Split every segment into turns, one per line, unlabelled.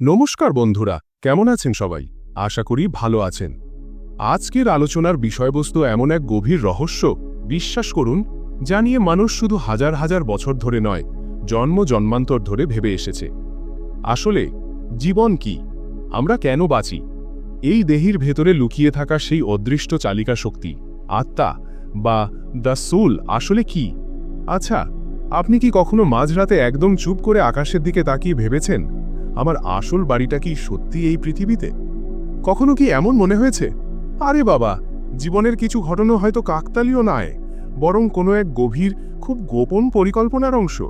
নমস্কার বন্ধুরা, কেমন আছেন সবাই? আশা করি ভালো আছেন। আজকের আলোচনার বিষয়বস্তু এমন এক গভীর রহস্য, বিশ্বাস করুন, যা নিয়ে মানুষ শুধু হাজার হাজার বছর ধরে নয়, জন্ম জন্মান্তর ধরে ভেবে এসেছে। আসলে, জীবন কি? আমরা কেন বাঁচি? এই দেহির ভেতরে লুকিয়ে থাকা সেই অদৃষ্ট চালিকা শক্তি, আত্মা, বা দ্য সোল আসলে কি? আচ্ছা আপনি কি কখনো মাঝরাতে একদম চুপ করে আকাশের দিকে তাকিয়ে ভেবেছেন? আমার আসল বাড়িটা কি সত্যি এই পৃথিবীতে? কখনো কি এমন মনে হয়েছে? আরে বাবা, জীবনের কিছু ঘটনা হয়তো কাকতালীয় নয়, বরং কোনো এক গভীর, খুব গোপন পরিকল্পনার অংশ।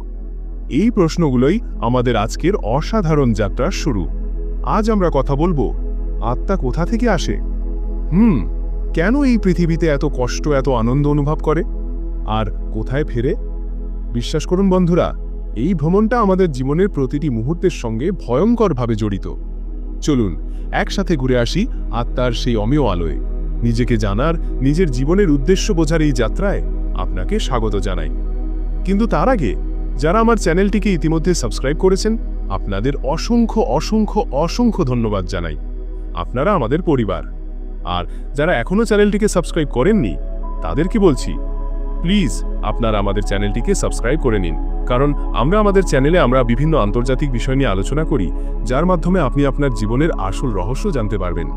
এই প্রশ্নগুলোই আমাদের আজকের অসাধারণ যাত্রার শুরু। আজ আমরা কথা বলব, আত্মা কোথা থেকে আসে? হুম, কেন এই পৃথিবীতে এত কষ্ট, এত আনন্দ অনুভব করে? আর কোথায় ফেরে? বিশ্বাস করুন বন্ধুরা এই ভ্রমণটা আমাদের জীবনের প্রতিটি মুহূর্তের সঙ্গে ভয়ঙ্করভাবে জড়িত। চলুন, একসাথে ঘুরে আসি আত্মার সেই অমেয় আলোয়। নিজেকে জানার, নিজের জীবনের উদ্দেশ্য বোঝার এই যাত্রায় আপনাকে স্বাগত জানাই। কিন্তু তার আগে, যারা আমার চ্যানেলটিকে ইতিমধ্যে সাবস্ক্রাইব করেছেন, আপনাদের অসংখ্য অসংখ্য অসংখ্য ধন্যবাদ জানাই। আপনারা আমাদের পরিবার। আর যারা এখনও চ্যানেলটিকে সাবস্ক্রাইব করেননি, তাদেরকে বলছি প্লিজ আপনারা আমাদের চ্যানেলটিকে সাবস্ক্রাইব করে নিন। কারণ আমরা আমাদের চ্যানেলে আমরা বিভিন্ন আন্তর্জাতিক বিষয় নিয়ে আলোচনা করি, যার মাধ্যমে আপনি আপনার জীবনের আসল রহস্য জানতে পারবেন।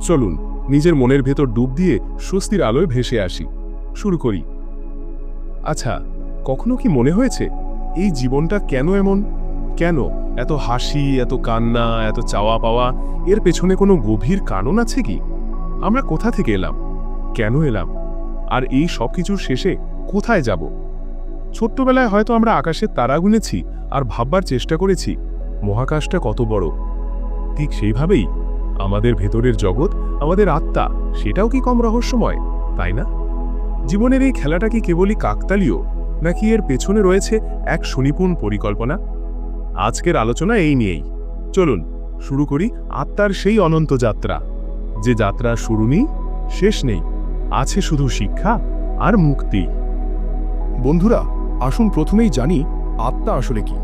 চলুন, নিজের মনের ভেতর ডুব দিয়ে স্বস্তির আলোয় ভেসে আসি। শুরু করি। আচ্ছা কখনো কি মনে হয়েছে এই জীবনটা কেন এমন? কেন এত হাসি, এত কান্না, এত চাওয়া পাওয়া, এর পেছনে কোনো গভীর কারণ আছে কি? আমরা কোথা থেকে এলাম? কেন এলাম? আর এই সব কিছুর শেষে কোথায় যাব? ছোট্টবেলায় হয়তো আমরা আকাশের তারা গুনেছি আর ভাববার চেষ্টা করেছি, মহাকাশটা কত বড়। ঠিক সেইভাবেই আমাদের ভেতরের জগৎ, আমাদের আত্মা, সেটাও কি কম রহস্যময়, তাই না? জীবনের এই খেলাটা কি কেবলই কাকতালীয়, নাকি এর পেছনে রয়েছে এক সুনিপুণ পরিকল্পনা? আজকের আলোচনা এই নিয়েই। চলুন, শুরু করি আত্মার সেই অনন্ত যাত্রা, যে যাত্রা শুরু নেই, শেষ নেই। আছে শুধু শিক্ষা আর মুক্তি।
বন্ধুরা, আসুন প্রথমেই জানি আত্মা আসলে কি।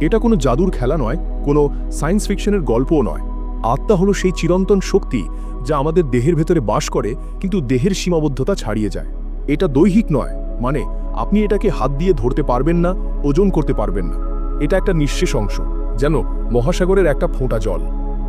এটা কোনো জাদুর খেলা নয়, কোনো সায়েন্স ফিকশনের গল্পও নয়। আত্মা হলো সেই চিরন্তন শক্তি যা আমাদের দেহের ভেতরে বাস করে, কিন্তু দেহের সীমাবদ্ধতা ছাড়িয়ে যায়। এটা দৈহিক নয় মানে আপনি এটাকে হাত দিয়ে ধরতে পারবেন না, ওজন করতে পারবেন না। এটা একটা নিঃশেষ অংশ, যেন মহাসাগরের একটা ফোঁটা জল।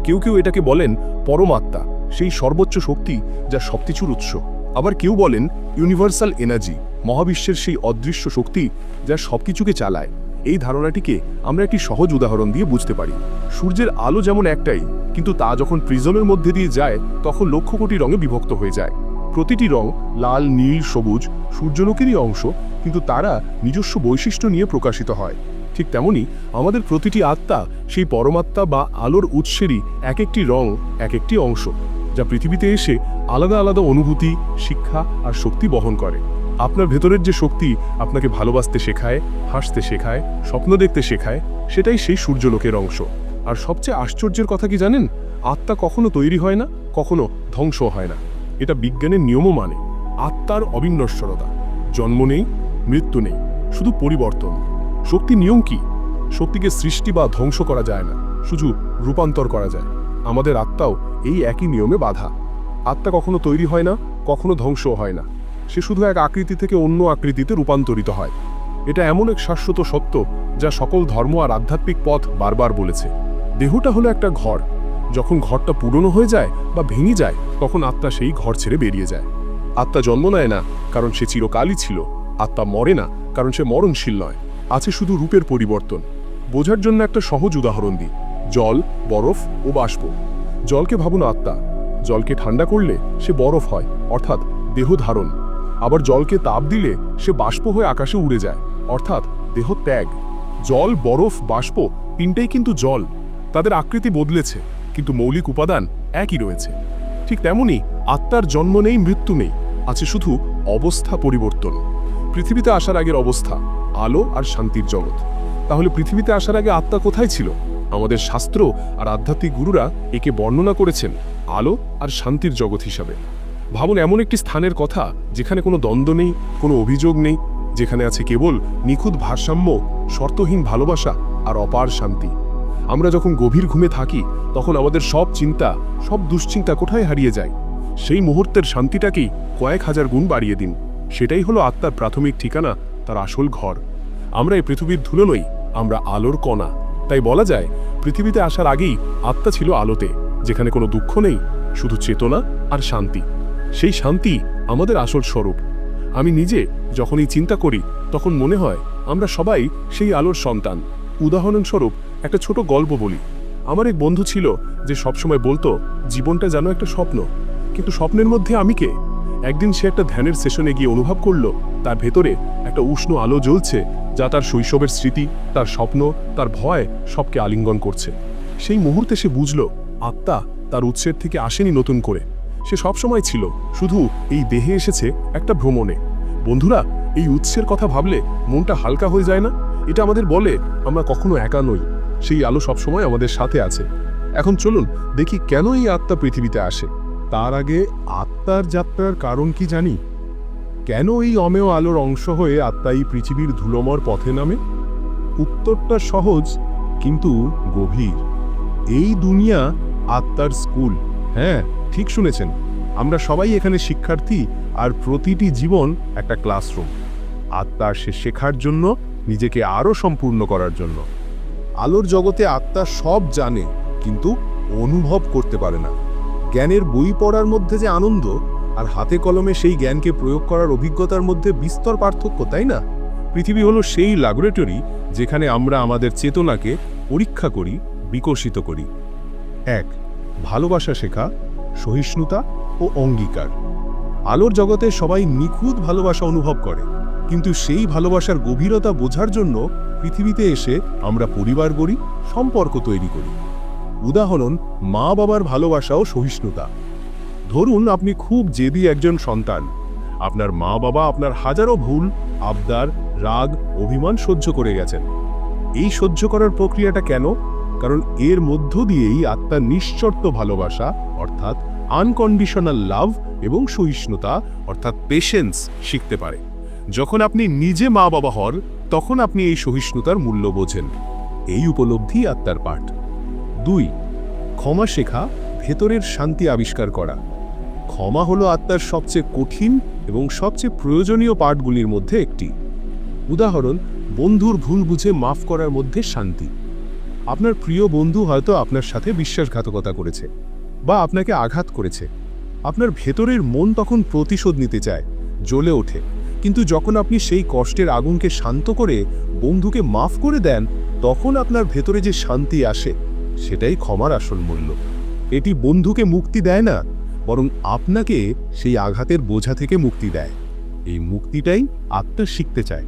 কেউ কেউ এটাকে বলেন পরমাত্মা, সেই সর্বোচ্চ শক্তি যা সবকিছুর উৎস। আবার কেউ বলেন ইউনিভার্সাল এনার্জি মহাবিশ্বের সেই অদৃশ্য শক্তি যা সবকিছুকে চালায়। এই ধারণাটিকে আমরা একটি সহজ উদাহরণ দিয়ে বুঝতে পারি। সূর্যের আলো যেমন একটাই, কিন্তু তা যখন প্রিজমের মধ্যে দিয়ে যায়, তখন লক্ষ কোটি রঙে বিভক্ত হয়ে যায়। প্রতিটি রং লাল, নীল, সবুজ সূর্যলোকেরই অংশ, কিন্তু তারা নিজস্ব বৈশিষ্ট্য নিয়ে প্রকাশিত হয়। ঠিক তেমনি আমাদের প্রতিটি আত্মা সেই পরমাত্মা বা আলোর উৎসেরই এক একটি রং, এক একটি অংশ, যা পৃথিবীতে এসে আলাদা আলাদা অনুভূতি, শিক্ষা আর শক্তি বহন করে। আপনার ভেতরের যে শক্তি আপনাকে ভালোবাসতে শেখায়, হাসতে শেখায়, স্বপ্ন দেখতে শেখায়, সেটাই সেই সূর্যলোকের অংশ। আর সবচেয়ে আশ্চর্যের কথা কি জানেন? আত্মা কখনো তৈরি হয় না, কখনো ধ্বংস হয় না। এটা বিজ্ঞানের নিয়মও মানে। আত্মার অবিনশ্বরতা। জন্ম নেই, মৃত্যু নেই, শুধু পরিবর্তন। শক্তি নিয়ম কি? শক্তিকে সৃষ্টি বা ধ্বংস করা যায় না, শুধু রূপান্তর করা যায়। আমাদের আত্মাও এই একই নিয়মে বাধা। আত্মা কখনো তৈরি হয় না, কখনো ধ্বংসও হয় না। সে শুধু এক আকৃতি থেকে অন্য আকৃতিতে রূপান্তরিত হয়। এটা এমন এক শাশ্বত সত্য যা সকল ধর্ম আর আধ্যাত্মিক পথ বারবার বলেছে। দেহটা হলো একটা ঘর। যখন ঘরটা পুরনো হয়ে যায় বা ভেঙে যায়, তখন আত্মা সেই ঘর ছেড়ে বেরিয়ে যায়। আত্মা জন্ম নেয় না কারণ সে চিরকালই ছিল। আত্মা মরে না কারণ সে মরণশীল নয়। আছে শুধু রূপের পরিবর্তন। বোঝার জন্য একটা সহজ উদাহরণ দিই। জল, বরফ ও বাষ্প। জলকে ভাবুন আত্মা। জলকে ঠান্ডা করলে সে বরফ হয়, অর্থাৎ দেহ ধারণ। আবার জলকে তাপ দিলে সে বাষ্প হয়ে আকাশে উড়ে যায়, অর্থাৎ দেহ ত্যাগ। জল, বরফ, বাষ্প তিনটেই কিন্তু জল। তাদের আকৃতি বদলেছে, কিন্তু মৌলিক উপাদান একই রয়েছে। ঠিক তেমনি আত্মার জন্ম নেই, মৃত্যু নেই, আছে শুধু অবস্থা পরিবর্তন। পৃথিবীতে আসার আগের অবস্থা, আলো আর শান্তির জগৎ। তাহলে পৃথিবীতে আসার আগে আত্মা কোথায় ছিল? আমাদের শাস্ত্র আর আধ্যাত্মিক গুরুরা একে বর্ণনা করেছেন। আলো আর শান্তির জগৎ হিসাবে। ভাবুন, এমন একটি স্থানের কথা যেখানে কোনো দ্বন্দ্ব নেই, কোনো অভিযোগ নেই, যেখানে আছে কেবল নিখুঁত ভারসাম্য, শর্তহীন ভালোবাসা আর অপার শান্তি। আমরা যখন গভীর ঘুমে থাকি, তখন আমাদের সব চিন্তা, সব দুশ্চিন্তা কোথায় হারিয়ে যায়? সেই মুহূর্তের শান্তিটাকেই কয়েক হাজার গুণ বাড়িয়ে দিন। সেটাই হলো আত্মার প্রাথমিক ঠিকানা, তার আসল ঘর। আমরা এই পৃথিবীর ধুলো নই, আমরা আলোর কণা। তাই বলা যায়, পৃথিবীতে আসার আগেই আত্মা ছিল আলোতে। যেখানে কোনো দুঃখ নেই, শুধু চেতনা আর শান্তি। সেই শান্তি আমাদের আসল স্বরূপ। আমি নিজে যখনই চিন্তা করি, তখন মনে হয় আমরা সবাই সেই আলোর সন্তান। উদাহরণস্বরূপ, একটা ছোট গল্প বলি। আমার এক বন্ধু ছিল যে সবসময় বলতো, জীবনটা যেন একটা স্বপ্ন। কিন্তু স্বপ্নের মধ্যে আমি কে? একদিন সে একটা ধ্যানের সেশনে গিয়ে অনুভব করল, তার ভেতরে একটা উষ্ণ আলো জ্বলছে, যা তার শৈশবের স্মৃতি, তার স্বপ্ন, তার ভয় সবকে আলিঙ্গন করছে। সেই মুহূর্তে সে বুঝল আত্মা তার উৎসের থেকে আসেনি নতুন করে। সে সবসময় ছিল, শুধু এই দেহে এসেছে একটা ভ্রমণে। বন্ধুরা, এই উৎসের কথা ভাবলে মনটা হালকা হয়ে যায় না? এটা আমাদের বলে আমরা কখনো একা নই। সেই আলো সবসময় আমাদের সাথে আছে। এখন চলুন দেখি কেন এই আত্মা পৃথিবীতে আসে। তার আগে আত্মার যাত্রার কারণ কি জানি? কেন এই অমেয় আলোর অংশ হয়ে আত্মা এই পৃথিবীর ধুলোমর পথে নামে? উত্তরটা সহজ, কিন্তু গভীর। এই দুনিয়া আত্মার স্কুল। হ্যাঁ ঠিক শুনেছেন। আমরা সবাই এখানে শিক্ষার্থী আর প্রতিটি জীবন একটা ক্লাসরুম। আত্মা সে শেখার জন্য, নিজেকে আরও সম্পূর্ণ করার জন্য। আলোর জগতে আত্মা সব জানে, কিন্তু অনুভব করতে পারে না। জ্ঞানের বই পড়ার মধ্যে যে আনন্দ, আর হাতে কলমে সেই জ্ঞানকে প্রয়োগ করার অভিজ্ঞতার মধ্যে বিস্তর পার্থক্য, তাই না? পৃথিবী হলো সেই ল্যাবরেটরি, যেখানে আমরা আমাদের চেতনাকে পরীক্ষা করি, বিকশিত করি। এক, ভালোবাসা শেখা, সহিষ্ণুতা ও অঙ্গীকার। আলোর জগতে সবাই নিখুঁত ভালোবাসা অনুভব করে, কিন্তু সেই ভালোবাসার গভীরতা বোঝার জন্য পৃথিবীতে এসে আমরা পরিবার গড়ি, সম্পর্ক তৈরি করি। উদাহরণ মা বাবার ভালোবাসা ও সহিষ্ণুতা। ধরুন আপনি খুব জেদি একজন সন্তান। আপনার মা বাবা আপনার হাজারো ভুল, আবদার, রাগ, অভিমান সহ্য করে গেছেন। এই সহ্য করার প্রক্রিয়াটা কেন? কারণ এর মধ্য দিয়েই আত্মার নিশ্চর্ত ভালোবাসা, অর্থাৎ আনকন্ডিশনাল লাভ এবং সহিষ্ণুতা, অর্থাৎ পেশেন্স শিখতে পারে। যখন আপনি নিজে মা বাবা হন, তখন আপনি এই সহিষ্ণুতার মূল্য বোঝেন। এই উপলব্ধি আত্মার পাঠ। দুই, ক্ষমা শেখা, ভেতরের শান্তি আবিষ্কার করা। ক্ষমা হলো আত্মার সবচেয়ে কঠিন এবং সবচেয়ে প্রয়োজনীয় পাঠগুলির মধ্যে একটি। উদাহরণ, বন্ধুর ভুল বুঝে মাফ করার মধ্যে শান্তি। আপনার প্রিয় বন্ধু হয়তো আপনার সাথে বিশ্বাসঘাতকতা করেছে বা আপনাকে আঘাত করেছে। আপনার ভেতরের মন তখন প্রতিশোধ নিতে চায়, জ্বলে ওঠে। কিন্তু যখন আপনি সেই কষ্টের আগুনকে শান্ত করে বন্ধুকে মাফ করে দেন, তখন আপনার ভেতরে যে শান্তি আসে, সেটাই ক্ষমার আসল মূল্য। এটি বন্ধুকে মুক্তি দেয় না, বরং আপনাকে সেই আঘাতের বোঝা থেকে মুক্তি দেয়। এই মুক্তিটাই আত্মা শিখতে চায়।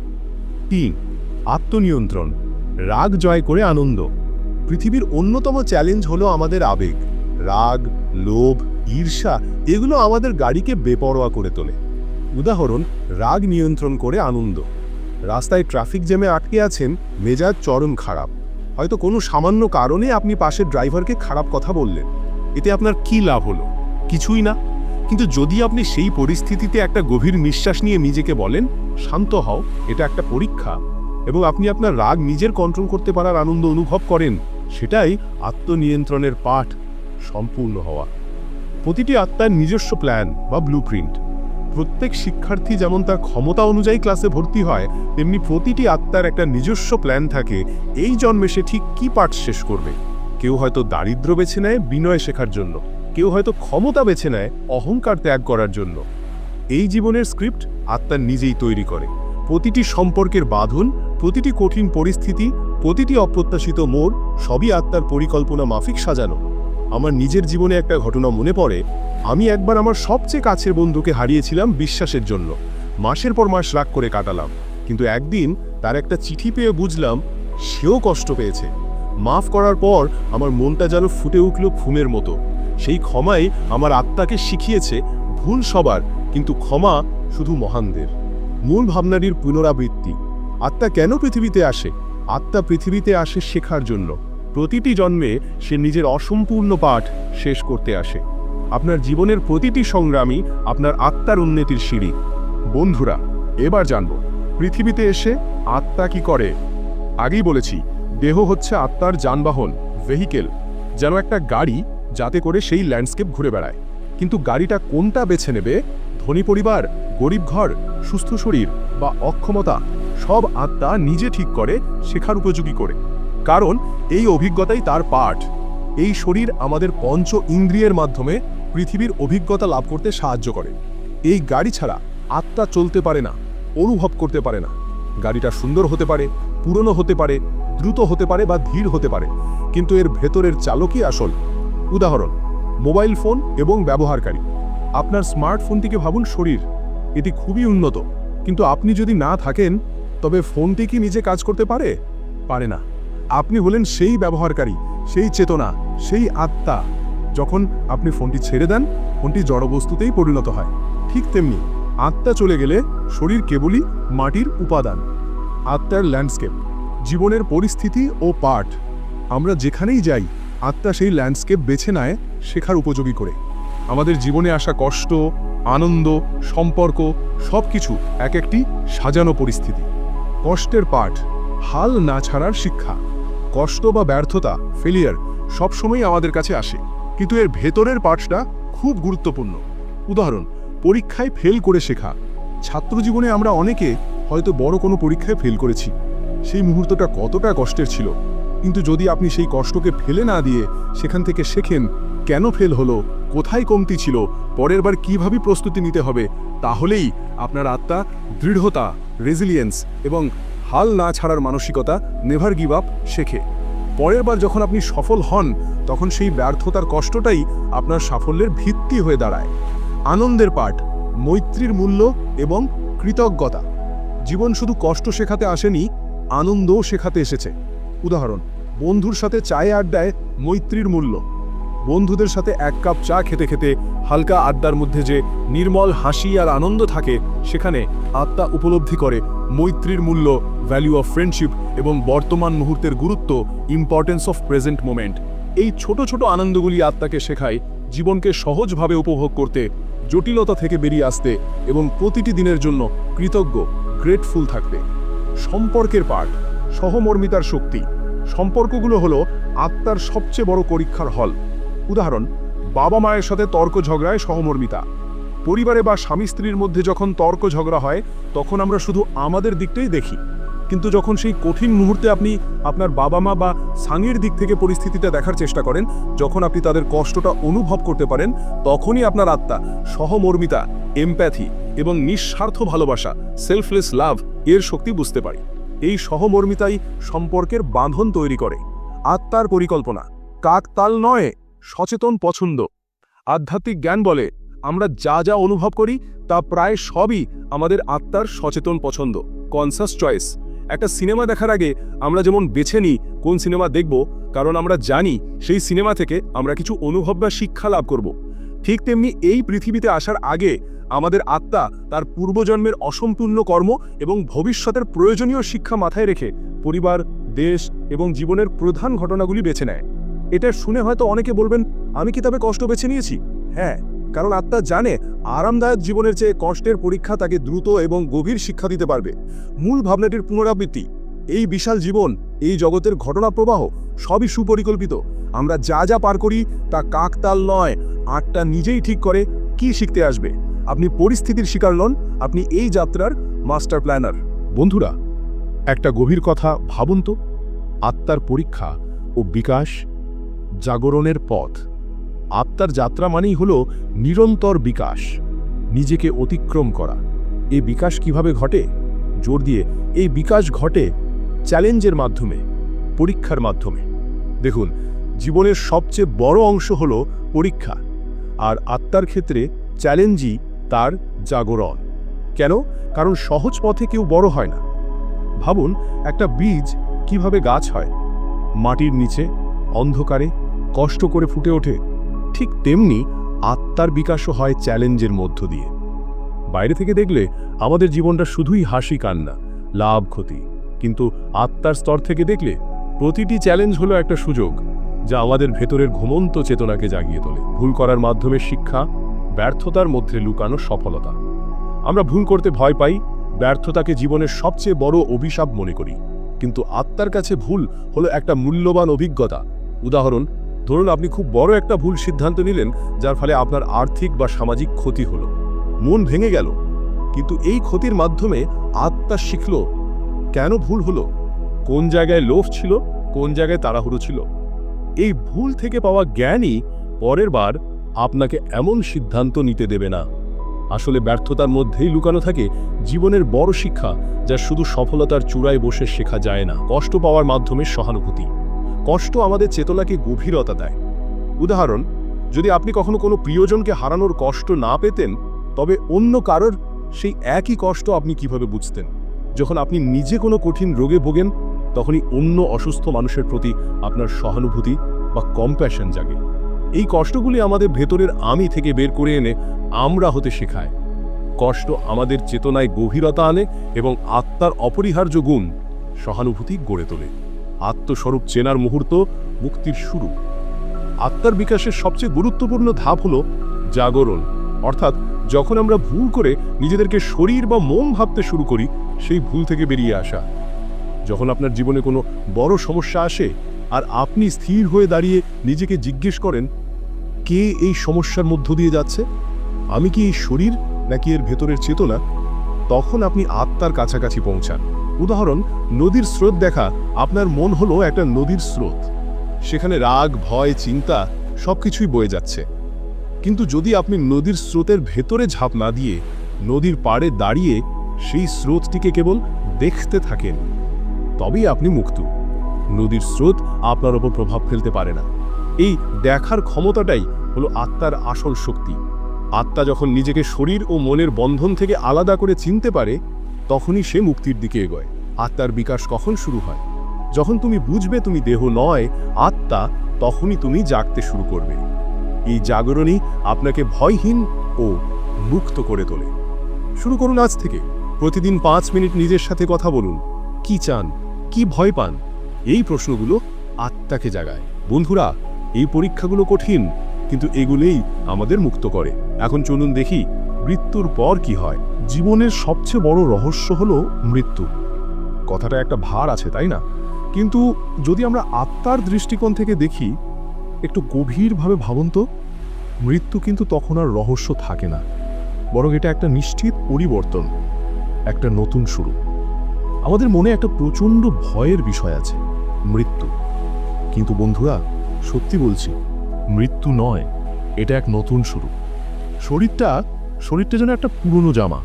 তিন, আত্মনিয়ন্ত্রণ। রাগ জয় করে আনন্দ। পৃথিবীর অন্যতম চ্যালেঞ্জ হলো আমাদের আবেগ। রাগ, লোভ, ঈর্ষা, এগুলো আমাদের গাড়িকে বেপরোয়া করে তোলে। উদাহরণ, রাগ নিয়ন্ত্রণ করে আনন্দ। রাস্তায় ট্রাফিক জ্যামে আটকে আছেন, মেজাজ চরম খারাপ। হয়তো কোনো সামান্য কারণে আপনি পাশের ড্রাইভারকে খারাপ কথা বললেন। এতে আপনার কি লাভ হলো? কিছুই না। কিন্তু যদি আপনি সেই পরিস্থিতিতে একটা গভীর নিঃশ্বাস নিয়ে নিজেকে বলেন, শান্ত হও, এটা একটা পরীক্ষা, এবং আপনি আপনার রাগ নিজের কন্ট্রোল করতে পারার আনন্দ অনুভব করেন সেটাই আত্মনিয়ন্ত্রণের পাঠ সম্পূর্ণ হওয়া। প্রতিটি আত্মার নিজস্ব প্ল্যান বা ব্লুপ্রিন্ট প্রত্যেক শিক্ষার্থী যেমন তার ক্ষমতা অনুযায়ী ক্লাসে ভর্তি হয়, তেমনি প্রতিটি আত্মার একটা নিজস্ব প্ল্যান থাকে, এই জন্মে সে ঠিক কী পাঠ শেষ করবে। কেউ হয়তো দারিদ্র বেছে নেয় বিনয় শেখার জন্য। কেউ হয়তো ক্ষমতা বেছে নেয় অহংকার ত্যাগ করার জন্য। এই জীবনের স্ক্রিপ্ট আত্মার নিজেই তৈরি করে। প্রতিটি সম্পর্কের বাঁধন, প্রতিটি কঠিন পরিস্থিতি প্রতিটি অপ্রত্যাশিত মোড় সবই আত্মার পরিকল্পনা মাফিক সাজানো। আমার নিজের জীবনে একটা ঘটনা মনে পড়ে। আমি একবার আমার সবচেয়ে কাছের বন্ধুকে হারিয়েছিলাম বিশ্বাসের জন্য। মাসের পর মাস রাগ করে কাটালাম। কিন্তু একদিন তার একটা চিঠি পেয়ে বুঝলাম, সেও কষ্ট পেয়েছে। মাফ করার পর আমার মনটা যেন ফুটে উঠল ফুমের মতো। সেই ক্ষমাই আমার আত্মাকে শিখিয়েছে, ভুল সবার, কিন্তু ক্ষমা শুধু মহানদের। মূল ভাবনাটির পুনরাবৃত্তি। আত্মা কেন পৃথিবীতে আসে? আত্মা পৃথিবীতে আসে শেখার জন্য। প্রতিটি জন্মে সে নিজের অসম্পূর্ণ পাঠ শেষ করতে আসে। আপনার জীবনের প্রতিটি সংগ্রামী আপনার আত্মার উন্নতির সিঁড়ি। বন্ধুরা, এবার জানব, পৃথিবীতে এসে আত্মা কি করে? আগেই বলেছি, দেহ হচ্ছে আত্মার যানবাহন ভেহিকেল যেন একটা গাড়ি যাতে করে সেই ল্যান্ডস্কেপ ঘুরে বেড়ায়। কিন্তু গাড়িটা কোনটা বেছে নেবে? ধনী পরিবার, গরিব ঘর, সুস্থ শরীর বা অক্ষমতা? সব আত্মা নিজে ঠিক করে, শেখার উপযোগী করে। কারণ এই অভিজ্ঞতাই তার পাঠ। এই শরীর আমাদের পঞ্চ ইন্দ্রিয়ের মাধ্যমে পৃথিবীর অভিজ্ঞতা লাভ করতে সাহায্য করে। এই গাড়ি ছাড়া আত্মা চলতে পারে না, অনুভব করতে পারে না। গাড়িটা সুন্দর হতে পারে, পুরনো হতে পারে, দ্রুত হতে পারে বা ধীর হতে পারে। কিন্তু এর ভেতরের চালকই আসল। উদাহরণ, মোবাইল ফোন এবং ব্যবহারকারী। আপনার স্মার্টফোনটিকে ভাবুন শরীর। এটি খুবই উন্নত। কিন্তু আপনি যদি না থাকেন তবে ফোনটি কি নিজে কাজ করতে পারে? পারে না। আপনি হলেন সেই ব্যবহারকারী, সেই চেতনা, সেই আত্মা। যখন আপনি ফোনটি ছেড়ে দেন, ফোনটি জড়বস্তুতেই পরিণত হয়। ঠিক তেমনি আত্মা চলে গেলে শরীর কেবলই মাটির উপাদান। আত্মার ল্যান্ডস্কেপ, জীবনের পরিস্থিতি ও পাঠ। আমরা যেখানেই যাই, আত্মা সেই ল্যান্ডস্কেপ বেছে নেয় শেখার উপযোগী করে। আমাদের জীবনে আসা কষ্ট, আনন্দ, সম্পর্ক সব কিছু এক একটি সাজানো পরিস্থিতি। কষ্টের পাঠ, হাল না ছাড়ার শিক্ষা, কষ্ট বা ব্যর্থতা ফেলিয়ার সবসময় আমাদের কাছে আসে। কিন্তু এর ভেতরের পাঠটা খুব গুরুত্বপূর্ণ। উদাহরণ, পরীক্ষায় ফেল করে শেখা। ছাত্র জীবনে আমরা অনেকে হয়তো বড় কোনো পরীক্ষায় ফেল করেছি। সেই মুহূর্তটা কতটা কষ্টের ছিল। কিন্তু যদি আপনি সেই কষ্টকে ফেলে না দিয়ে সেখান থেকে শেখেন, কেন ফেল হলো, কোথায় কমতি ছিল, পরের বার কীভাবে প্রস্তুতি নিতে হবে, তাহলেই আপনার আত্মা দৃঢ়তা রেজিলিয়েন্স এবং হাল না ছাড়ার মানসিকতা নেভার গিভ আপ শেখে। পরের বার যখন আপনি সফল হন, তখন সেই ব্যর্থতার কষ্টটাই আপনার সাফল্যের ভিত্তি হয়ে দাঁড়ায়। আনন্দের পাঠ, মৈত্রীর মূল্য এবং কৃতজ্ঞতা। জীবন শুধু কষ্ট শেখাতে আসেনি, আনন্দও শেখাতে এসেছে। উদাহরণ, বন্ধুর সাথে চায়ে আড্ডায় মৈত্রীর মূল্য। বন্ধুদের সাথে এক কাপ চা খেতে খেতে হালকা আড্ডার মধ্যে যে নির্মল হাসি আর আনন্দ থাকে, সেখানে আত্মা উপলব্ধি করে মৈত্রীর মূল্য ভ্যালু অফ ফ্রেন্ডশিপ এবং বর্তমান মুহূর্তের গুরুত্ব ইম্পর্টেন্স অফ প্রেজেন্ট মোমেন্ট এই ছোট ছোট আনন্দগুলি আত্মাকে শেখায়, জীবনকে সহজভাবে উপভোগ করতে, জটিলতা থেকে বেরিয়ে আসতে এবং প্রতিটি দিনের জন্য কৃতজ্ঞ গ্রেটফুল থাকতে। সম্পর্কের পাঠ, সহমর্মিতার শক্তি। সম্পর্কগুলো হলো আত্মার সবচেয়ে বড় পরীক্ষার হল। উদাহরণ, বাবা মায়ের সাথে তর্ক ঝগড়ায় সহমর্মিতা। পরিবারে বা স্বামী স্ত্রীর মধ্যে যখন তর্ক ঝগড়া হয়, তখন আমরা শুধু আমাদের দিকটাই দেখি। কিন্তু যখন সেই কঠিন মুহূর্তে আপনি আপনার বাবা মা বা সাঙের দিক থেকে পরিস্থিতিটা দেখার চেষ্টা করেন, যখন আপনি তাদের কষ্টটা অনুভব করতে পারেন, তখনই আপনার আত্মা সহমর্মিতা এমপ্যাথি এবং নিঃস্বার্থ ভালোবাসা সেলফলেস লাভ এর শক্তি বুঝতে পারি। এই সহমর্মিতাই সম্পর্কের বাঁধন তৈরি করে। আত্মার পরিকল্পনা কাকতাল নয়। সচেতন পছন্দ। আধ্যাত্মিক জ্ঞান বলে, আমরা যা যা অনুভব করি, তা প্রায় সবই আমাদের আত্মার সচেতন পছন্দ। কনসাস চয়েস একটা সিনেমা দেখার আগে আমরা যেমন বেছে নিই কোন সিনেমা দেখব, কারণ আমরা জানি সেই সিনেমা থেকে আমরা কিছু অনুভব বা শিক্ষা লাভ করব। ঠিক তেমনি এই পৃথিবীতে আসার আগে আমাদের আত্মা তার পূর্বজন্মের অসম্পূর্ণ কর্ম এবং ভবিষ্যতের প্রয়োজনীয় শিক্ষা মাথায় রেখে পরিবার, দেশ এবং জীবনের প্রধান ঘটনাগুলি বেছে নেয়। এটা শুনে হয়তো অনেকে বলবেন, আমি কি তবে কষ্ট বেছে নিয়েছি? হ্যাঁ কারণ আত্মা জানে আরামদায়ক জীবনের চেয়ে কষ্টের পরীক্ষা তাকে দ্রুত এবং গভীর শিক্ষা দিতে পারবে। মূল ভাবনাটির পুনরাবৃত্তি, এই বিশাল জীবন, এই জগতের ঘটনা প্রবাহ, সবই সুপরিকল্পিত। আমরা যা যা পার করি, তা কাকতাল নয়, আটটা নিজেই ঠিক করে কি শিখতে আসবে? আপনি পরিস্থিতির শিকার নন, আপনি এই যাত্রার মাস্টার প্ল্যানার। বন্ধুরা, একটা গভীর কথা ভাবুন তো। আত্মার পরীক্ষা ও বিকাশ জাগরণের পথ। আত্মার যাত্রা মানেই হল নিরন্তর বিকাশ, নিজেকে অতিক্রম করা। এই বিকাশ কীভাবে ঘটে? জোর দিয়ে, এই বিকাশ ঘটে চ্যালেঞ্জের মাধ্যমে, পরীক্ষার মাধ্যমে। দেখুন, জীবনের সবচেয়ে বড় অংশ হল পরীক্ষা, আর আত্মার ক্ষেত্রে চ্যালেঞ্জই তার জাগরণ। কেন? কারণ সহজ পথে কেউ বড় হয় না। ভাবুন, একটা বীজ কীভাবে গাছ হয়? মাটির নিচে, অন্ধকারে কষ্ট করে ফুটে ওঠে, ঠিক তেমনি আত্মার বিকাশও হয় চ্যালেঞ্জের মধ্য দিয়ে। বাইরে থেকে দেখলে আমাদের জীবনটা শুধুই হাসি কান্না, লাভ ক্ষতি। কিন্তু আত্মার স্তর থেকে দেখলে প্রতিটি চ্যালেঞ্জ হলো একটা সুযোগ, যা আমাদের ভেতরের ঘুমন্ত চেতনাকে জাগিয়ে তোলে। ভুল করার মাধ্যমে শিক্ষা, ব্যর্থতার মধ্যে লুকানো সফলতা। আমরা ভুল করতে ভয় পাই, ব্যর্থতাকে জীবনের সবচেয়ে বড় অভিশাপ মনে করি। কিন্তু আত্মার কাছে ভুল হলো একটা মূল্যবান অভিজ্ঞতা। উদাহরণ ধরুন আপনি খুব বড় একটা ভুল সিদ্ধান্ত নিলেন, যার ফলে আপনার আর্থিক বা সামাজিক ক্ষতি হলো। মন ভেঙে গেল। কিন্তু এই ক্ষতির মাধ্যমে আত্মা শিখল, কেন ভুল হলো? কোন জায়গায় লোভ ছিল, কোন জায়গায় তাড়াহুড়ো ছিল? এই ভুল থেকে পাওয়া জ্ঞানই পরের বার আপনাকে এমন সিদ্ধান্ত নিতে দেবে না। আসলে ব্যর্থতার মধ্যেই লুকানো থাকে জীবনের বড় শিক্ষা, যা শুধু সফলতার চূড়ায় বসে শেখা যায় না। কষ্ট পাওয়ার মাধ্যমে সহানুভূতি। কষ্ট আমাদের চেতনাকে গভীরতা দেয়। উদাহরণ, যদি আপনি কখনো কোনো প্রিয়জনকে হারানোর কষ্ট না পেতেন, তবে অন্য কারোর সেই একই কষ্ট আপনি কীভাবে বুঝতেন? যখন আপনি নিজে কোনো কঠিন রোগে ভোগেন, তখনই অন্য অসুস্থ মানুষের প্রতি আপনার সহানুভূতি বা কম্প্যাশন জাগে। এই কষ্টগুলি আমাদের ভেতরের আমি থেকে বের করে এনে আমরা হতে শেখায়। কষ্ট আমাদের চেতনায় গভীরতা আনে এবং আত্মার অপরিহার্য গুণ সহানুভূতি গড়ে তোলে। আত্মস্বরূপ চেনার মুহূর্ত মুক্তির শুরু। আত্মার বিকাশের সবচেয়ে গুরুত্বপূর্ণ ধাপ হল জাগরণ। অর্থাৎ যখন আমরা ভুল করে নিজেদেরকে শরীর বা মন ভাবতে শুরু করি, সেই ভুল থেকে বেরিয়ে আসা। যখন আপনার জীবনে কোনো বড় সমস্যা আসে আর আপনি স্থির হয়ে দাঁড়িয়ে নিজেকে জিজ্ঞেস করেন, কে এই সমস্যার মধ্য দিয়ে যাচ্ছে? আমি কি এই শরীর নাকি এর ভেতরের চেতনা? তখন আপনি আত্মার কাছাকাছি পৌঁছান। উদাহরণ, নদীর স্রোত দেখা, আপনার মন হলো একটা নদীর স্রোত। সেখানে রাগ, ভয়, চিন্তা সবকিছুই বয়ে যাচ্ছে। কিন্তু যদি আপনি নদীর স্রোতের ভেতরে ঝাঁপ না দিয়ে নদীর পাড়ে দাঁড়িয়ে সেই স্রোতটিকে কেবল দেখতে থাকেন, তবেই আপনি মুক্ত। নদীর স্রোত আপনার ওপর প্রভাব ফেলতে পারে না। এই দেখার ক্ষমতাটাই হলো আত্মার আসল শক্তি। আত্মা যখন নিজেকে শরীর ও মনের বন্ধন থেকে আলাদা করে চিনতে পারে তখনই সে মুক্তির দিকে এগোয়। আত্মার বিকাশ কখন শুরু হয়? যখন তুমি বুঝবে তুমি দেহ নয়, আত্মা তখনই তুমি জাগতে শুরু করবে। এই জাগরণই আপনাকে ভয়হীন ও মুক্ত করে তোলে। শুরু করুন আজ থেকে। প্রতিদিন পাঁচ মিনিট নিজের সাথে কথা বলুন। কি চান? কি ভয় পান? এই প্রশ্নগুলো আত্মাকে জাগায়। বন্ধুরা, এই পরীক্ষাগুলো কঠিন, কিন্তু এগুলোই আমাদের মুক্ত করে। এখন চলুন দেখি মৃত্যুর পর কি হয়? জীবনের সবচেয়ে বড় রহস্য হলো মৃত্যু। কথাটা একটা ভার আছে, তাই না? কিন্তু যদি আমরা আত্মার দৃষ্টিকোণ থেকে দেখি, একটু গভীরভাবে ভাবুন তো। মৃত্যু কিন্তু তখন আর রহস্য থাকে না। বরং এটা একটা নিশ্চিত পরিবর্তন, একটা নতুন শুরু। আমাদের মনে একটা প্রচণ্ড ভয়ের বিষয় আছে, মৃত্যু। কিন্তু বন্ধুরা, সত্যি বলছি, মৃত্যু নয়, এটা এক নতুন শুরু। শরীরটা শরীরটা যেন একটা পুরনো জামা।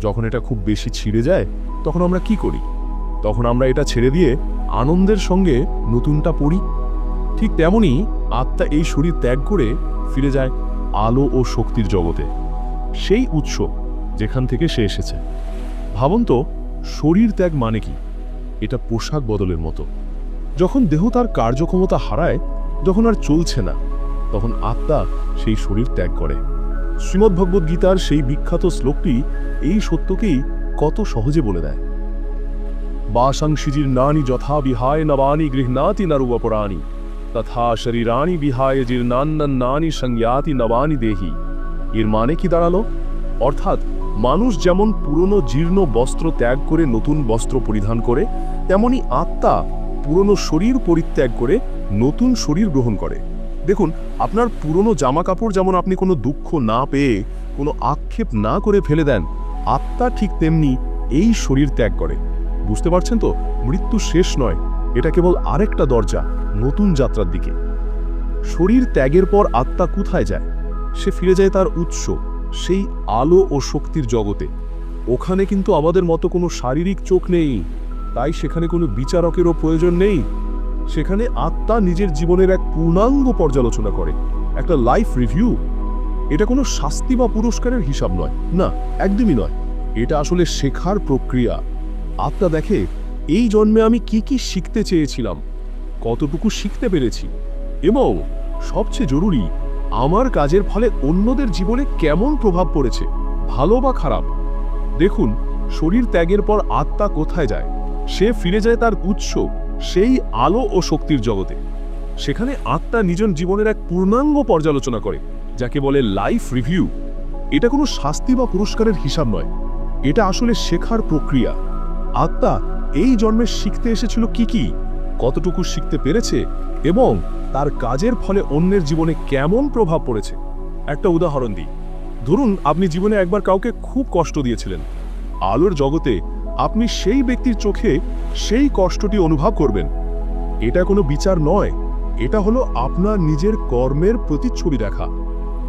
যখন এটা খুব বেশি ছিঁড়ে যায়, তখন আমরা কি করি? তখন আমরা এটা ছেড়ে দিয়ে আনন্দের সঙ্গে নতুনটা পড়ি। ঠিক তেমনই আত্মা এই শরীর ত্যাগ করে ফিরে যায় আলো ও শক্তির জগতে। সেই উৎস যেখান থেকে সে এসেছে। ভাবুন তো, শরীর ত্যাগ মানে কি? এটা পোশাক বদলের মতো। যখন দেহ তার কার্যক্ষমতা হারায়, যখন আর চলছে না, তখন আত্মা সেই শরীর ত্যাগ করে। শ্রীমদ্ভগবদ্ গীতার সেই বিখ্যাত শ্লোকটি এই সত্যকেই কত সহজে বলে দেয়। বাসাংশিজির নানি যথা বিহায় নবানি গৃহণাতি নরুবপরাণি তথা শরীরানি বিহায় জীর্ণান্নানি সংজ্ঞাতি নবানি দেহি। এর মানে কি দাঁড়াল? অর্থাৎ মানুষ যেমন পুরনো জীর্ণ বস্ত্র ত্যাগ করে নতুন বস্ত্র পরিধান করে, তেমনি আত্মা পুরনো শরীর পরিত্যাগ করে নতুন শরীর গ্রহণ করে। দেখুন, আপনার পুরনো জামা কাপড় যেমন আপনি কোনো দুঃখ না পেয়ে, কোনো আক্ষেপ না করে ফেলে দেন, আত্মা ঠিক তেমনি এই শরীর ত্যাগ করে। বুঝতে পারছেন তো? মৃত্যু শেষ নয়, এটা কেবল আরেকটা দরজা, নতুন যাত্রার দিকে। শরীর ত্যাগের পর আত্মা কোথায় যায়? সে ফিরে যায় তার উৎস, সেই আলো ও শক্তির জগতে। ওখানে কিন্তু আমাদের মতো কোনো শারীরিক চোখ নেই, তাই সেখানে কোনো বিচারকেরও প্রয়োজন নেই। সেখানে আত্মা নিজের জীবনের এক পূর্ণাঙ্গ পর্যালোচনা করে, একটা লাইফ রিভিউ এটা কোনো শাস্তি বা পুরস্কারের হিসাব নয়, না, একদমই নয়। এটা আসলে শেখার প্রক্রিয়া। আত্মা দেখে, এই জন্মে আমি কি কি শিখতে চেয়েছিলাম, কতটুকু শিখতে পেরেছি, এবং সবচেয়ে জরুরি, আমার কাজের ফলে অন্যদের জীবনে কেমন প্রভাব পড়েছে, ভালো বা খারাপ। দেখুন, শরীর ত্যাগের পর আত্মা কোথায় যায়, সে ফিরে যায় তার উৎস সেই আলো ও শক্তির জগতে। সেখানে আত্মা নিজের জীবনের এক পূর্ণাঙ্গ পর্যালোচনা করে, যাকে বলে লাইফ রিভিউ এটা কোনো শাস্তি বা পুরস্কারের হিসাব নয়। এটা আসলে শেখার প্রক্রিয়া। আত্মা এই জন্মে শিখতে এসেছিল কি কি, কতটুকু শিখতে পেরেছে এবং তার কাজের ফলে অন্যের জীবনে কেমন প্রভাব পড়েছে। একটা উদাহরণ দিই। ধরুন, আপনি জীবনে একবার কাউকে খুব কষ্ট দিয়েছিলেন। আলোর জগতে আপনি সেই ব্যক্তির চোখে সেই কষ্টটি অনুভব করবেন। এটা কোনো বিচার নয়। এটা হলো আপনার নিজের কর্মের প্রতিচ্ছবি দেখা।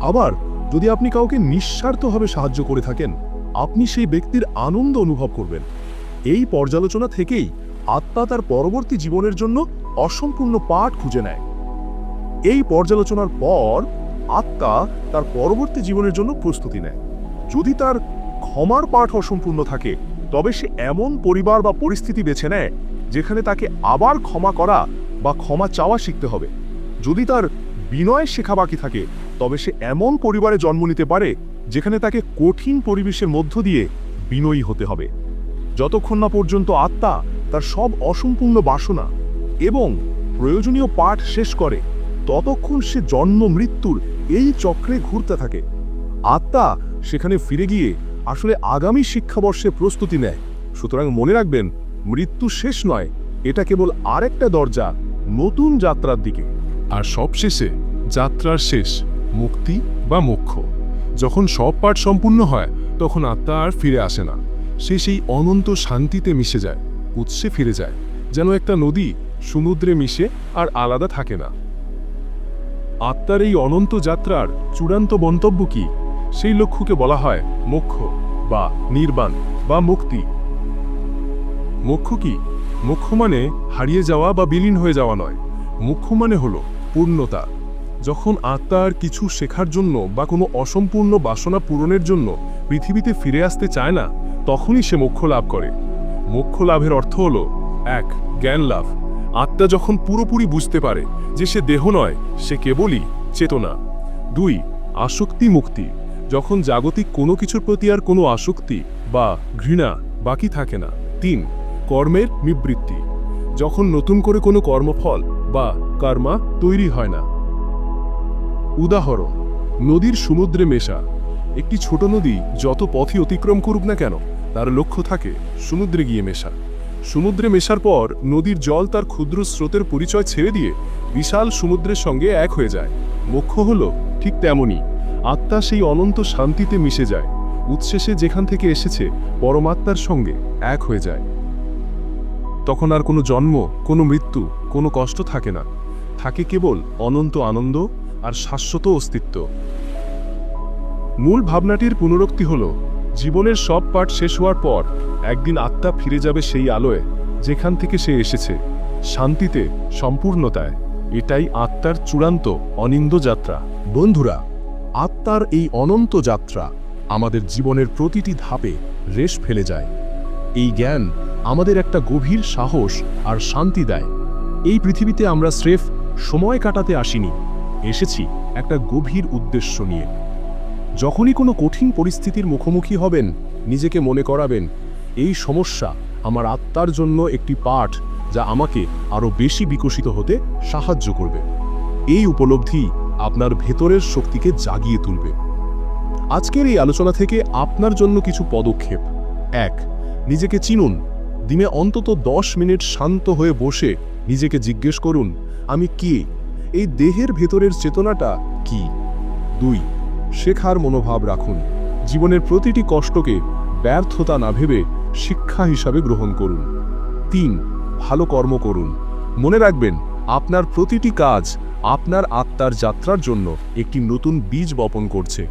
আবার যদি আপনি কাউকে নিঃস্বার্থভাবে সাহায্য করে থাকেন, আপনি সেই ব্যক্তির আনন্দ অনুভব করবেন। এই পর্যালোচনা থেকেই আত্মা তার পরবর্তী জীবনের জন্য অসম্পূর্ণ পাঠ খুঁজে নেয়। এই পর্যালোচনার পর আত্মা তার পরবর্তী জীবনের জন্য প্রস্তুতি নেয়। যদি তার ক্ষমার পাঠ অসম্পূর্ণ থাকে তবে সে এমন পরিবার বা পরিস্থিতি বেছে নেয় যেখানে তাকে আবার ক্ষমা করা বা ক্ষমা চাওয়া শিখতে হবে। যদি তার বিনয় শেখা বাকি থাকে, তবে সে এমন পরিবারে জন্ম নিতে পারে যেখানে তাকে কঠিন পরিবেশের মধ্য দিয়ে বিনয়ী হতে হবে। যতক্ষণ না পর্যন্ত আত্মা তার সব অসম্পূর্ণ বাসনা এবং প্রয়োজনীয় পাঠ শেষ করে, ততক্ষণ সে জন্ম মৃত্যুর এই চক্রে ঘুরতে থাকে। আত্মা সেখানে ফিরে গিয়ে আসলে আগামী শিক্ষাবর্ষে প্রস্তুতি নেয়। সুতরাং মনে রাখবেন, মৃত্যু শেষ নয়, এটা কেবল আরেকটা দরজা, নতুন যাত্রার দিকে।
আর সবশেষে, যাত্রার শেষ, মুক্তি বা মোক্ষ। যখন সব পাঠ সম্পূর্ণ হয়, তখন আত্মা আর ফিরে আসে না। সে সেই অনন্ত শান্তিতে মিশে যায়, উৎসে ফিরে যায়, যেন একটা নদী সমুদ্রে মিশে আর আলাদা থাকে না। আত্মার এই অনন্ত যাত্রার চূড়ান্ত মন্তব্য কি? সেই লক্ষ্যকে বলা হয় মোক্ষ বা নির্বাণ বা মুক্তি। মোক্ষ কি? মোক্ষ মানে হারিয়ে যাওয়া বা বিলীন হয়ে যাওয়া নয়। মুখ্য মানে হলো পূর্ণতা। যখন আত্মা আর কিছু শেখার জন্য বা কোনো অসম্পূর্ণ বাসনা পূরণের জন্য পৃথিবীতে ফিরে আসতে চায় না, তখনই সে মোক্ষ লাভ করে। মোক্ষ লাভের অর্থ হল, এক, জ্ঞান লাভ। আত্মা যখন পুরোপুরি বুঝতে পারে যে সে দেহ নয়, সে কেবলই চেতনা। দুই, আসক্তি মুক্তি। যখন জাগতিক কোনো কিছুর প্রতি আর কোনো আসক্তি বা ঘৃণা বাকি থাকে না। তিন, কর্মের নিবৃত্তি। যখন নতুন করে কোনো কর্মফল বা কর্মা তৈরি হয় না। উদাহরণ, নদীর সমুদ্রে মেশা। একটি ছোট নদী যত পথই অতিক্রম করুক না কেন, তার লক্ষ্য থাকে সমুদ্রে গিয়ে মেশা। সমুদ্রে মেশার পর নদীর জল তার ক্ষুদ্র স্রোতের পরিচয় ছেড়ে দিয়ে বিশাল সমুদ্রের সঙ্গে এক হয়ে যায়। মোক্ষ হল ঠিক তেমনই। আত্মা সেই অনন্ত শান্তিতে মিশে যায়। উচ্ছেসে যেখান থেকে এসেছে, পরমাত্মার সঙ্গে এক হয়ে যায়। তখন আর কোনো জন্ম, কোনো মৃত্যু, কোনো কষ্ট থাকে না। থাকে কেবল অনন্ত আনন্দ আর শাশ্বত অস্তিত্ব। মূল ভাবনাটির পুনরুক্তি হল, জীবনের সব পাঠ শেষ হওয়ার পর একদিন আত্মা ফিরে যাবে সেই আলোয়, যেখান থেকে সে এসেছে, শান্তিতে, সম্পূর্ণতায়। এটাই আত্মার চূড়ান্ত অনিন্দ যাত্রা।
বন্ধুরা আত্মার এই অনন্ত যাত্রা আমাদের জীবনের প্রতিটি ধাপে রেশ ফেলে যায়। এই জ্ঞান আমাদের একটা গভীর সাহস আর শান্তি দেয়। এই পৃথিবীতে আমরা স্রেফ সময় কাটাতে আসিনি, এসেছি একটা গভীর উদ্দেশ্য নিয়ে। যখনই কোনো কঠিন পরিস্থিতির মুখোমুখি হবেন, নিজেকে মনে করাবেন, এই সমস্যা আমার আত্মার জন্য একটি পাঠ যা আমাকে আরও বেশি বিকশিত হতে সাহায্য করবে। এই উপলব্ধি আপনার ভেতরের শক্তিকে জাগিয়ে তুলবে। আজকের এই আলোচনা থেকে আপনার জন্য কিছু পদক্ষেপ। এক, নিজেকে চিনুন। দিনে অন্তত দশ মিনিট শান্ত হয়ে বসে নিজেকে জিজ্ঞেস করুন, আমি কে? এই দেহের ভেতরের চেতনাটা কি? দুই, শেখার মনোভাব রাখুন। জীবনের প্রতিটি কষ্টকে ব্যর্থতা না ভেবে শিক্ষা হিসাবে গ্রহণ করুন। তিন, ভালো কর্ম করুন। মনে রাখবেন, আপনার প্রতিটি কাজ আপনার আত্মার যাত্রার জন্য একটি নতুন বীজ বপন করছে।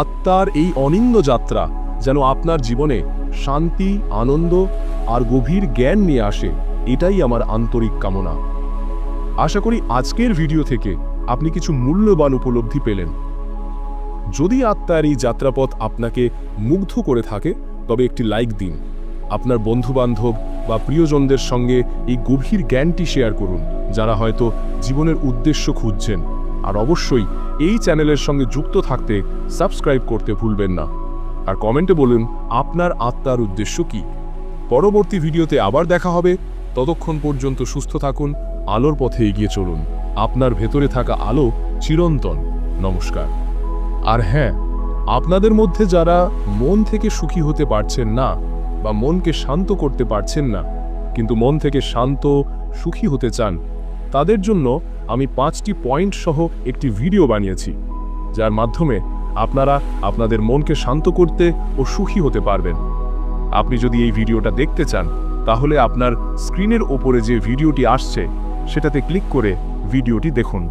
আত্মার এই অনিন্দ যাত্রা যেন আপনার জীবনে শান্তি, আনন্দ আর গভীর জ্ঞান নিয়ে আসে, এটাই আমার আন্তরিক কামনা। আশা করি আজকের ভিডিও থেকে আপনি কিছু মূল্যবান উপলব্ধি পেলেন। যদি আত্মার এই যাত্রাপথ আপনাকে মুগ্ধ করে থাকে, তবে একটি লাইক দিন। আপনার বন্ধুবান্ধব বা প্রিয়জনদের সঙ্গে এই গভীর জ্ঞানটি শেয়ার করুন, যারা হয়তো জীবনের উদ্দেশ্য খুঁজছেন। আর অবশ্যই এই চ্যানেলের সঙ্গে যুক্ত থাকতে সাবস্ক্রাইব করতে ভুলবেন না। আর কমেন্টে বলুন, আপনার আত্মার উদ্দেশ্য কি? পরবর্তী ভিডিওতে আবার দেখা হবে। ততক্ষণ পর্যন্ত সুস্থ থাকুন, আলোর পথে এগিয়ে চলুন। আপনার ভেতরে থাকা আলো চিরন্তন। নমস্কার। আর হ্যাঁ আপনাদের মধ্যে যারা মন থেকে সুখী হতে পারছেন না বা মনকে শান্ত করতে পারছেন না, কিন্তু মন থেকে শান্ত, সুখী হতে চান। তাদের জন্য
আমি পাঁচটি পয়েন্ট সহ একটি ভিডিও বানিয়েছি, যার মাধ্যমে আপনারা আপনাদের মনকে শান্ত করতে ও সুখী হতে পারবেন। আপনি যদি এই ভিডিওটা দেখতে চান, তাহলে আপনার স্ক্রিনের ওপরে যে ভিডিওটি আসছে, সেটাতে ক্লিক করে ভিডিওটি দেখুন।